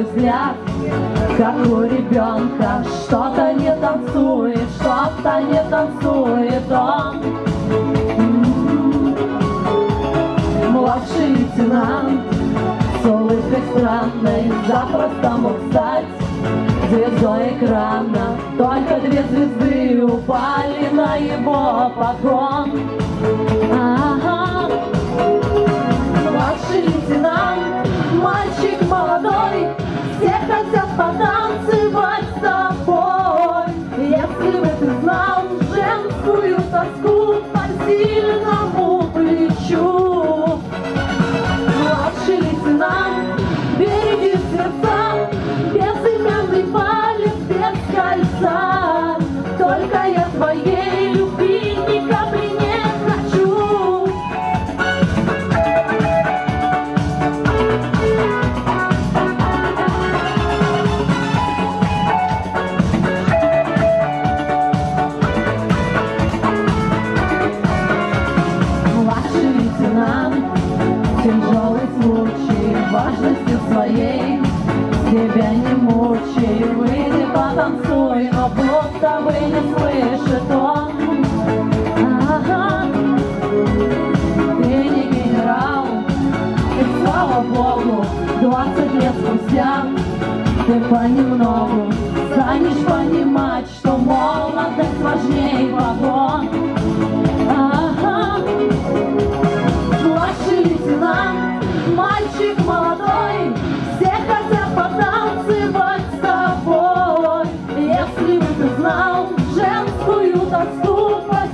мой взгляд Как у ребенка. Что-то не танцует Что-то не танцует он. М-м-м. Младший лейтенант С улыбкой странной Запросто мог стать Звездой экрана. Только две звезды упали на его погон. будто не слышит он. Ты не генерал, и слава богу, 20 лет спустя ты понемногу станешь понимать, что молодость важнее.